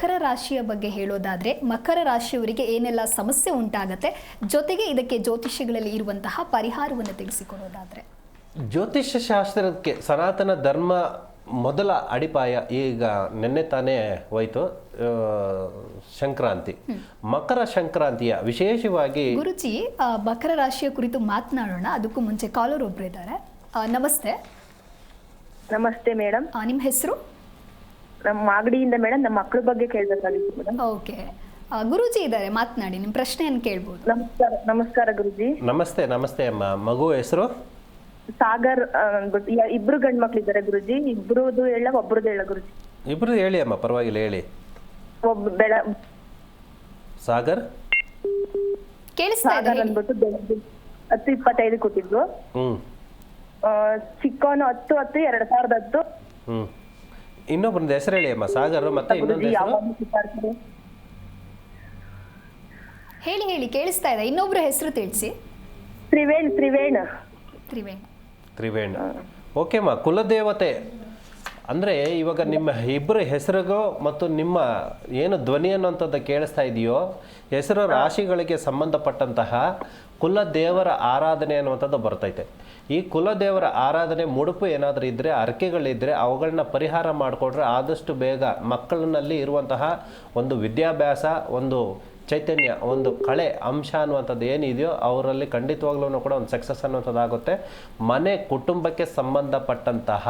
ಮಕರ ರಾಶಿಯ ಬಗ್ಗೆ ಹೇಳೋದಾದ್ರೆ ಮಕರ ರಾಶಿಯವರಿಗೆ ಏನೆಲ್ಲ ಸಮಸ್ಯೆ ಉಂಟಾಗತ್ತೆ ಜೊತೆಗೆ ಇದಕ್ಕೆ ಜ್ಯೋತಿಷ್ಯಗಳಲ್ಲಿ ಇರುವಂತಹ ಪರಿಹಾರವನ್ನು ತಿಳಿಸಿಕೊಡೋದಾದ್ರೆ. ಜ್ಯೋತಿಷ್ಯ ಶಾಸ್ತ್ರಕ್ಕೆ ಸನಾತನ ಧರ್ಮ ಮೊದಲ ಅಡಿಪಾಯ ಈಗ ನಿನ್ನೆ ತಾನೇ ಹೋಯ್ತು ಆ, ಸಂಕ್ರಾಂತಿ. ಮಕರ ಸಂಕ್ರಾಂತಿಯ ವಿಶೇಷವಾಗಿ ಗುರುಜಿ ಆ, ಮಕರ ರಾಶಿಯ ಕುರಿತು ಮಾತನಾಡೋಣ ಅದಕ್ಕೂ ಮುಂಚೆ ಕಾಲರ್ ಒಬ್ರು ಇದ್ದಾರೆ. ಆ, ನಮಸ್ತೆ. ನಮಸ್ತೆ ಮೇಡಮ್ ಆ, ನಿಮ್ಮ ಹೆಸರು? ನಮ್ಮ ಅಂಗಡಿಯಿಂದ ಮೇಡಮ್ ನಮ್ಮ ಮಕ್ಕಳ ಬಗ್ಗೆ ಕೇಳಬೇಕಾಗಿತ್ತು ಮೇಡಮ್. ಓಕೆ. ಗುರುಜಿ ಇದ್ದಾರೆ ಮಾತನಾಡಿ ನಿಮ್ಮ ಪ್ರಶ್ನೆಯನ್ನು ಕೇಳ್ಬೋದು. ನಮಸ್ಕಾರ ನಮಸ್ಕಾರ ಗುರುಜಿ. ನಮಸ್ತೆ ನಮಸ್ತೆ ಅಮ್ಮ. ಮಗು ಹೆಸರು? ಸಾಗರ್ ಆ, ಅಂದ್ಬಿಟ್ಟು ಯ- ಇಬ್ರು ಗಂಡ್ ಮಕ್ಳಿದ್ದಾರೆ ಗುರುಜಿ. ಇಬ್ರುದು ಹೇಳ ಒಬ್ರದ್ದು ಹೇಳ ಗುರುಜಿ. ಇಬ್ರು ಹೇಳಿ ಅಮ್ಮ ಪರವಾಗಿಲ್ಲ ಹೇಳಿ. ಒಬ್ಬ ಬೆಳ ಸಾಗರ್? ಕೇಳಿಸ್ತಾ ಇದೆ ಸಾಗರ್ ಅಂದ್ಬಿಟ್ಟು ಬೆಳಗ್ಗೆ ಹತ್ತು ಇಪ್ಪತ್ತೈದು ಕೊಟ್ಟಿದ್ರು ಹ್ಮ್. ಆ, ಚಿಕ್ಕವನು ಹತ್ತು ಹತ್ತು ಎರಡ್ ಸಾವಿರದ ಹತ್ತು. ಹ್ಮ್. ಇನ್ನೊಬ್ಬರದ್ದು ಹೆಸರು ಹೇಳಿ ಅಮ್ಮ ಸಾಗರ್ ಮತ್ತೆ ಇನ್ನೊಂದು ಹೆಸರು? ಹೇಳಿ ಹೇಳಿ ಕೇಳಿಸ್ತಾ ಇದೆ. ಇನ್ನೊಬ್ರ ಹೆಸರು ತಿಳಿಸಿ. ತ್ರಿವೇಣ ತ್ರಿವೇಣ. ತ್ರಿವೇಣ. ತ್ರಿವೇಣಿ. ಓಕೆ ಅಮ್ಮ ಕುಲದೇವತೆ. ಅಂದರೆ ಇವಾಗ ನಿಮ್ಮ ಇಬ್ಬರು ಹೆಸರಿಗೂ ಮತ್ತು ನಿಮ್ಮ ಏನು ಧ್ವನಿ ಅನ್ನುವಂಥದ್ದು ಕೇಳಿಸ್ತಾ ಇದೆಯೋ, ಹೆಸರು ರಾಶಿಗಳಿಗೆ ಸಂಬಂಧಪಟ್ಟಂತಹ ಕುಲದೇವರ ಆರಾಧನೆ ಅನ್ನುವಂಥದ್ದು ಬರ್ತೈತೆ. ಈ ಕುಲದೇವರ ಆರಾಧನೆ ಮುಡುಪು ಏನಾದರೂ ಇದ್ದರೆ ಅರ್ಕೆಗಳಿದ್ದರೆ ಅವುಗಳನ್ನ ಪರಿಹಾರ ಮಾಡಿಕೊಟ್ರೆ ಆದಷ್ಟು ಬೇಗ ಮಕ್ಕಳಿನಲ್ಲಿ ಇರುವಂತಹ ಒಂದು ವಿದ್ಯಾಭ್ಯಾಸ, ಒಂದು ಚೈತನ್ಯ, ಒಂದು ಕಳೆ ಅಂಶ ಅನ್ನುವಂಥದ್ದು ಏನಿದೆಯೋ ಅವರಲ್ಲಿ ಖಂಡಿತವಾಗ್ಲೂ ಕೂಡ ಒಂದು ಸಕ್ಸಸ್ ಅನ್ನುವಂಥದ್ದಾಗುತ್ತೆ. ಮನೆ ಕುಟುಂಬಕ್ಕೆ ಸಂಬಂಧಪಟ್ಟಂತಹ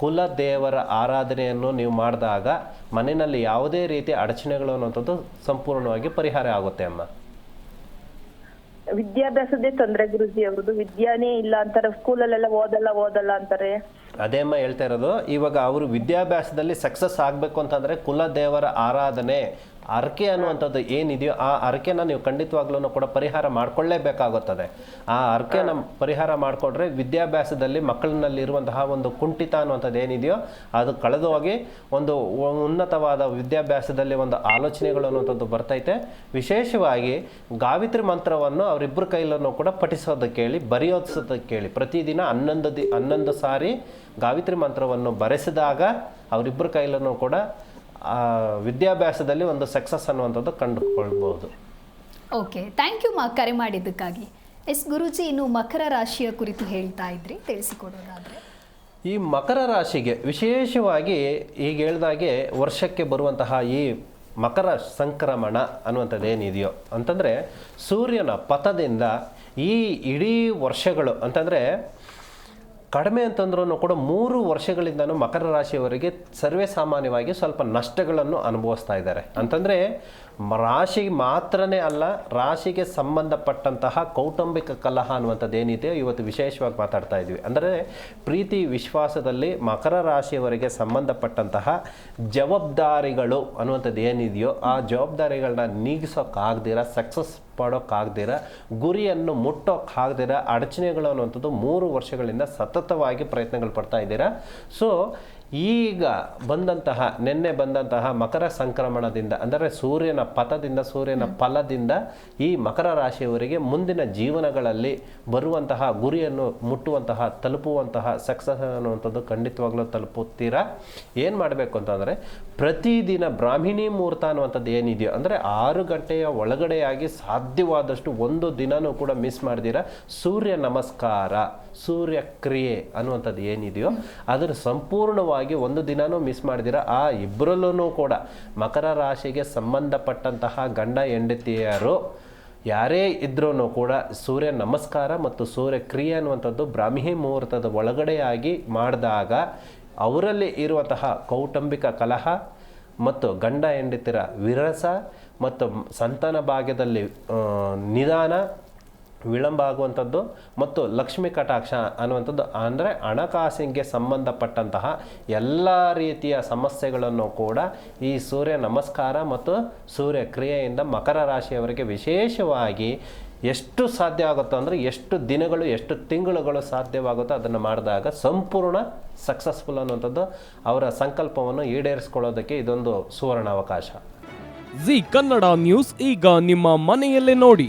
ಕುಲ ದೇವರ ಆರಾಧನೆಯನ್ನು ನೀವು ಮಾಡಿದಾಗ ಮನೆಯಲ್ಲಿ ಯಾವುದೇ ರೀತಿಯ ಅಡಚಣೆಗಳು ಅನ್ನುವಂಥದ್ದು ಸಂಪೂರ್ಣವಾಗಿ ಪರಿಹಾರ ಆಗುತ್ತೆ ಅಮ್ಮ. ವಿದ್ಯಾಭ್ಯಾಸದೇ ತೊಂದರೆ ಗುರುಜಿ ಅವ್ರದ್ದು. ವಿದ್ಯಾನೇ ಇಲ್ಲ ಅಂತಾರೆ ಸ್ಕೂಲಲ್ಲೆಲ್ಲ ಓದಲ್ಲ ಓದಲ್ಲ ಅಂತಾರೆ. ಅದೇ ಅಮ್ಮ ಹೇಳ್ತಾ ಇರೋದು ಇವಾಗ ಅವರು ವಿದ್ಯಾಭ್ಯಾಸದಲ್ಲಿ ಸಕ್ಸಸ್ ಆಗಬೇಕು ಅಂತಂದ್ರೆ ಕುಲ ದೇವರ ಆರಾಧನೆ ಅರ್ಕೆ ಅನ್ನುವಂಥದ್ದು ಏನಿದೆಯೋ ಆ ಅರಕೆನ ನೀವು ಖಂಡಿತವಾಗ್ಲೂ ಕೂಡ ಪರಿಹಾರ ಮಾಡ್ಕೊಳ್ಳೇಬೇಕಾಗುತ್ತದೆ. ಆ ಅರ್ಕೆನ ಪರಿಹಾರ ಮಾಡಿಕೊಂಡ್ರೆ ವಿದ್ಯಾಭ್ಯಾಸದಲ್ಲಿ ಮಕ್ಕಳಲ್ಲಿ ಇರುವಂತಹ ಒಂದು ಕುಂಠಿತ ಅನ್ನುವಂಥದ್ದು ಏನಿದೆಯೋ ಅದು ಕಳೆದು ಹೋಗಿ ಒಂದು ಉನ್ನತವಾದ ವಿದ್ಯಾಭ್ಯಾಸದಲ್ಲಿ ಒಂದು ಆಲೋಚನೆಗಳು ಅನ್ನುವಂಥದ್ದು ಬರ್ತೈತೆ. ವಿಶೇಷವಾಗಿ ಗಾವಿತ್ರಿ ಮಂತ್ರವನ್ನು ಅವರಿಬ್ಬರ ಕೈಲನ್ನು ಕೂಡ ಪಠಿಸೋದಕ್ಕೆ ಹೇಳಿ ಬರೆಯೋದಿಸೋದಕ್ಕೆ ಹೇಳಿ ಪ್ರತಿದಿನ ಹನ್ನೊಂದು ದಿ ಹನ್ನೊಂದು ಸಾರಿ ಗಾವಿತ್ರಿ ಮಂತ್ರವನ್ನು ಬರೆಸಿದಾಗ ಅವರಿಬ್ಬರ ಕೈಲನ್ನು ಕೂಡ ವಿದ್ಯಾಭ್ಯಾಸದಲ್ಲಿ ಒಂದು ಸಕ್ಸಸ್ ಅನ್ನುವಂಥದ್ದು ಕಂಡುಕೊಳ್ಬಹುದು ಓಕೆ ಥ್ಯಾಂಕ್ ಯು ಮಾ ಕರೆ ಮಾಡಿದ್ದಕ್ಕಾಗಿ. ಎಸ್ ಗುರುಜಿ ಇನ್ನು ಮಕರ ರಾಶಿಯ ಕುರಿತು ಹೇಳ್ತಾ ಇದ್ರಿ ತಿಳಿಸಿಕೊಡೋದಾದ್ರೆ. ಈ ಮಕರ ರಾಶಿಗೆ ವಿಶೇಷವಾಗಿ ಈಗ ಹೇಳ್ದಾಗೆ ವರ್ಷಕ್ಕೆ ಬರುವಂತಹ ಈ ಮಕರ ಸಂಕ್ರಮಣ ಅನ್ನುವಂಥದ್ದು ಏನಿದೆಯೋ ಅಂತಂದರೆ ಸೂರ್ಯನ ಪಥದಿಂದ ಈ ಇಡೀ ವರ್ಷಗಳು ಅಂತಂದರೆ ಕಡಿಮೆ ಅಂತಂದ್ರೂ ಕೂಡ ಮೂರು ವರ್ಷಗಳಿಂದನೂ ಮಕರ ರಾಶಿಯವರಿಗೆ ಸರ್ವೇ ಸಾಮಾನ್ಯವಾಗಿ ಸ್ವಲ್ಪ ನಷ್ಟಗಳನ್ನು ಅನುಭವಿಸ್ತಾ ಇದ್ದಾರೆ. ಅಂತಂದರೆ ರಾಶಿ ಮಾತ್ರನೇ ಅಲ್ಲ, ರಾಶಿಗೆ ಸಂಬಂಧಪಟ್ಟಂತಹ ಕೌಟುಂಬಿಕ ಕಲಹ ಅನ್ನುವಂಥದ್ದು ಏನಿದೆ ಇವತ್ತು ವಿಶೇಷವಾಗಿ ಮಾತಾಡ್ತಾ ಇದ್ವಿ. ಅಂದರೆ ಪ್ರೀತಿ, ವಿಶ್ವಾಸದಲ್ಲಿ ಮಕರ ರಾಶಿಯವರಿಗೆ ಸಂಬಂಧಪಟ್ಟಂತಹ ಜವಾಬ್ದಾರಿಗಳು ಅನ್ನುವಂಥದ್ದು ಏನಿದೆಯೋ ಆ ಜವಾಬ್ದಾರಿಗಳನ್ನ ನೀಗಿಸೋಕ್ಕಾಗ್ದಿರ ಸಕ್ಸಸ್ ಪಡೋಕ್ಕಾಗ್ದಿರ ಗುರಿಯನ್ನು ಮುಟ್ಟೋಕ್ಕಾಗ್ದಿರ ಅಡಚಣೆಗಳು ಅನ್ನುವಂಥದ್ದು ಮೂರು ವರ್ಷಗಳಿಂದ ಸತತವಾಗಿ ಪ್ರಯತ್ನಗಳು ಪಡ್ತಾ ಇದ್ದೀರಾ? ಸೊ ಈಗ ಬಂದಂತಹ ನಿನ್ನೆ ಬಂದಂತಹ ಮಕರ ಸಂಕ್ರಮಣದಿಂದ ಅಂದರೆ ಸೂರ್ಯನ ಪಥದಿಂದ ಸೂರ್ಯನ ಫಲದಿಂದ ಈ ಮಕರ ರಾಶಿಯವರಿಗೆ ಮುಂದಿನ ಜೀವನಗಳಲ್ಲಿ ಬರುವಂತಹ ಗುರಿಯನ್ನು ಮುಟ್ಟುವಂತಹ ತಲುಪುವಂತಹ ಸಕ್ಸಸ್ ಅನ್ನುವಂಥದ್ದು ಖಂಡಿತವಾಗ್ಲೂ ತಲುಪುತ್ತೀರಾ? ಏನು ಮಾಡಬೇಕು ಅಂತಂದರೆ ಪ್ರತಿದಿನ ಬ್ರಾಹ್ಮಿಣಿ ಮುಹೂರ್ತ ಅನ್ನುವಂಥದ್ದು ಏನಿದೆಯೋ ಅಂದರೆ ಆರು ಗಂಟೆಯ ಒಳಗಡೆಯಾಗಿ ಸಾಧ್ಯವಾದಷ್ಟು ಒಂದು ದಿನನೂ ಕೂಡ ಮಿಸ್ ಮಾಡ್ದಿರ? ಸೂರ್ಯ ನಮಸ್ಕಾರ ಸೂರ್ಯ ಕ್ರಿಯೆ ಅನ್ನುವಂಥದ್ದು ಏನಿದೆಯೋ ಅದರ ಸಂಪೂರ್ಣವಾಗಿ ಒಂದು ದಿನನೂ ಮಿಸ್ ಮಾಡಿದಿರ? ಆ ಇಬ್ಬರಲ್ಲೂ ಕೂಡ ಮಕರ ರಾಶಿಗೆ ಸಂಬಂಧಪಟ್ಟಂತಹ ಗಂಡ ಹೆಂಡತಿಯರು ಯಾರೇ ಇದ್ರೂ ಕೂಡ ಸೂರ್ಯ ನಮಸ್ಕಾರ ಮತ್ತು ಸೂರ್ಯ ಕ್ರಿಯೆ ಅನ್ನುವಂಥದ್ದು ಬ್ರಾಹ್ಮಿ ಮುಹೂರ್ತದ ಒಳಗಡೆಯಾಗಿ ಮಾಡಿದಾಗ ಅವರಲ್ಲಿ ಇರುವಂತಹ ಕೌಟುಂಬಿಕ ಕಲಹ ಮತ್ತು ಗಂಡ ಹೆಂಡತಿರ ವಿರಸ ಮತ್ತು ಸಂತಾನ ಭಾಗ್ಯದಲ್ಲಿ ನಿಧಾನ ವಿಳಂಬ ಆಗುವಂಥದ್ದು ಮತ್ತು ಲಕ್ಷ್ಮಿ ಕಟಾಕ್ಷ ಅನ್ನುವಂಥದ್ದು ಅಂದರೆ ಹಣಕಾಸಿಗೆ ಸಂಬಂಧಪಟ್ಟಂತಹ ಎಲ್ಲ ರೀತಿಯ ಸಮಸ್ಯೆಗಳನ್ನು ಕೂಡ ಈ ಸೂರ್ಯ ನಮಸ್ಕಾರ ಮತ್ತು ಸೂರ್ಯ ಕ್ರಿಯೆಯಿಂದ ಮಕರ ರಾಶಿಯವರಿಗೆ ವಿಶೇಷವಾಗಿ ಎಷ್ಟು ಸಾಧ್ಯ ಆಗುತ್ತೋ ಅಂದರೆ ಎಷ್ಟು ದಿನಗಳು, ಎಷ್ಟು ತಿಂಗಳುಗಳು ಸಾಧ್ಯವಾಗುತ್ತೋ ಅದನ್ನು ಮಾಡಿದಾಗ ಸಂಪೂರ್ಣ ಸಕ್ಸಸ್ಫುಲ್ ಅನ್ನುವಂಥದ್ದು ಅವರ ಸಂಕಲ್ಪವನ್ನು ಈಡೇರಿಸ್ಕೊಳ್ಳೋದಕ್ಕೆ ಇದೊಂದು ಸುವರ್ಣ ಅವಕಾಶ ಜಿ ಕನ್ನಡ ನ್ಯೂಸ್ ಈಗ ನಿಮ್ಮ ಮನೆಯಲ್ಲೇ ನೋಡಿ.